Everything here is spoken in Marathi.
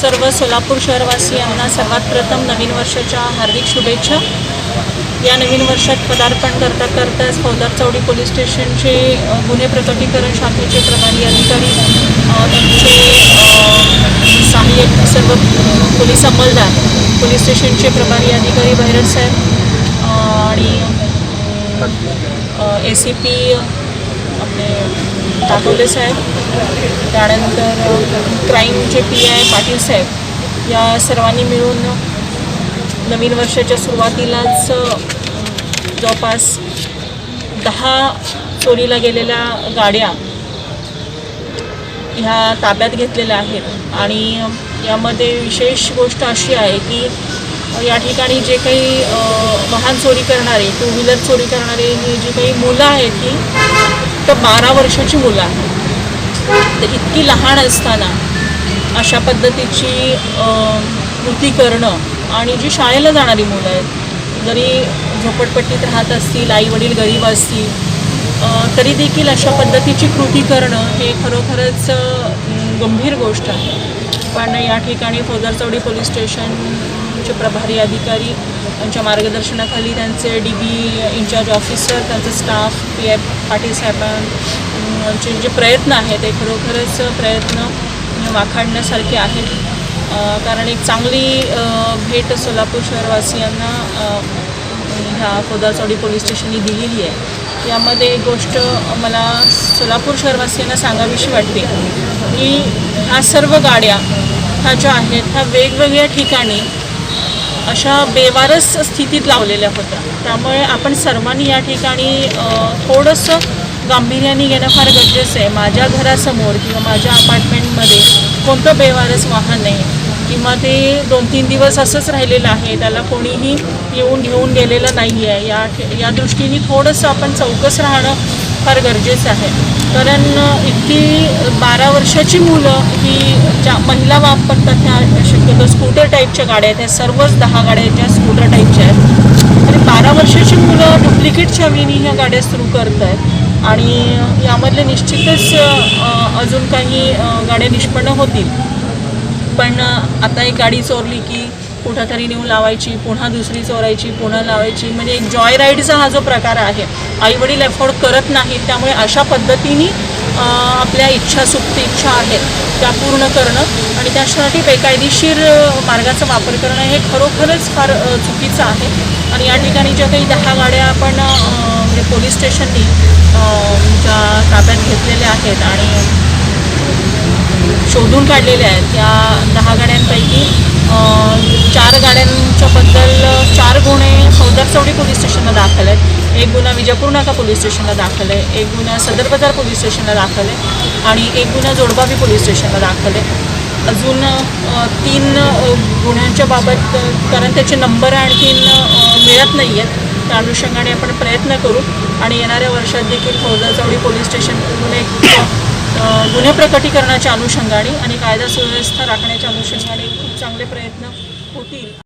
सर्व सोलापूर शहरवासियांना सर्वात प्रथम नवीन वर्षाच्या हार्दिक शुभेच्छा. या नवीन वर्षात पदार्पण करता करताच फौदार चौडी पोलीस स्टेशनचे गुन्हे प्रकटीकरण शाखेचे प्रभारी अधिकारी त्यांचे सहाय्यक सर्व पोलीस अंमलदार पोलीस स्टेशनचे प्रभारी अधिकारी भैरट साहेब आणि ए सी पी आपले दाखवले साहेब त्यानंतर क्राईमचे पी आय पाटील साहेब या सर्वांनी मिळून नवीन वर्षाच्या सुरुवातीलाच जवळपास दहा चोरीला गेलेल्या गाड्या ह्या ताब्यात घेतलेल्या आहेत. आणि यामध्ये विशेष गोष्ट अशी आहे की या ठिकाणी जे काही वाहन चोरी करणारे टू व्हीलर चोरी करणारे ही जी काही मुलं आहेत ती फक्त बारा वर्षाची मुलं आहेत. तर इतकी लहान असताना अशा पद्धतीची कृती करणं आणि जी शाळेला जाणारी मुलं आहेत जरी झोपडपट्टीत राहत असतील आई वडील गरीब असतील तरी देखील अशा पद्धतीची कृती करणं हे खरोखरच गंभीर गोष्ट आहे. पण या ठिकाणी फोजरचौडी पोलीस स्टेशन आमचे प्रभारी अधिकारी यांच्या मार्गदर्शनाखाली त्यांचे डी बी इन्चार्ज ऑफिसर त्यांचे स्टाफ पी आय पाटील साहेबांचे जे प्रयत्न आहेत ते खरोखरच प्रयत्न वाखाणण्यासारखे आहेत. कारण एक चांगली भेट सोलापूर शहरवासियांना ह्या कोदाचौडी पोलीस स्टेशननी दिलेली आहे. यामध्ये एक गोष्ट मला सोलापूर शहरवासियांना सांगावीशी वाटते की ह्या सर्व गाड्या ह्या ज्या आहेत ह्या वेगवेगळ्या ठिकाणी अशा बेवारस स्थितीत लावलेल्या होत्या. त्यामुळे आपण सर्वांनी या ठिकाणी थोडंसं गांभीर्याने घेणं फार गरजेचं आहे. माझ्या घरासमोर किंवा माझ्या अपार्टमेंटमध्ये कोणतं बेवारस वाहन आहे किंवा ते दोन तीन दिवस असंच राहिलेलं आहे त्याला कोणीही येऊन घेऊन गेलेलं नाही आहे. या या दृष्टीने थोडंसं आपण चौकस राहणं फार गरजेचं आहे. कारण इतकी बारा वर्षाची मुलं ही ज्या महिला वापरतात ह्या शक्यतो स्कूटर टाईपच्या गाड्या आहेत ह्या सर्वच दहा गाड्या आहेत ज्या स्कूटर टाईपच्या आहेत. आणि बारा वर्षाची मुलं डुप्लिकेट छावीने ह्या गाड्या सुरू करत आहेत. आणि यामधले निश्चितच अजून काही गाड्या निष्पन्न होतील. पण आता एक गाडी चोरली की कुठं तरी नेऊन लावायची पुन्हा दुसरी चोरायची पुन्हा लावायची. म्हणजे एक जॉय राईडचा हा जो प्रकार आहे आईवडील अफोर्ड करत नाहीत त्यामुळे अशा पद्धतीने आपल्या इच्छा सुप्त इच्छा आहेत त्या पूर्ण करणं आणि त्याच्यासाठी बेकायदेशीर मार्गाचा वापर करणं हे खरोखरच फार चुकीचं आहे. आणि या ठिकाणी ज्या काही दहा गाड्या आपण म्हणजे पोलीस स्टेशननी ज्या ताब्यात घेतलेल्या आहेत आणि शोधून काढलेल्या आहेत. त्या दहा गाड्यांपैकी चार गाड्यांच्याबद्दल चार गुन्हे फौजदार पोलीस स्टेशनला दाखल आहेत. एक गुन्हा विजापूर नाका पोलीस स्टेशनला दाखल आहे. एक गुन्हा सदर बाजार पोलीस स्टेशनला दाखल आहे. आणि एक गुन्हा जोडबावी पोलीस स्टेशनला दाखल आहे. अजून तीन गुन्ह्यांच्या बाबत कारण त्याचे नंबर आणखीन मिळत नाही आहेत त्या अनुषंगाने आपण प्रयत्न करू. आणि येणाऱ्या वर्षात देखील फौजदार पोलीस स्टेशन एक गुन्हे प्रकटीकरणाच्या अनुषंगाने आणि कायदा सुव्यवस्था राखण्याच्या अनुषंगाने खूप चांगले प्रयत्न होतील.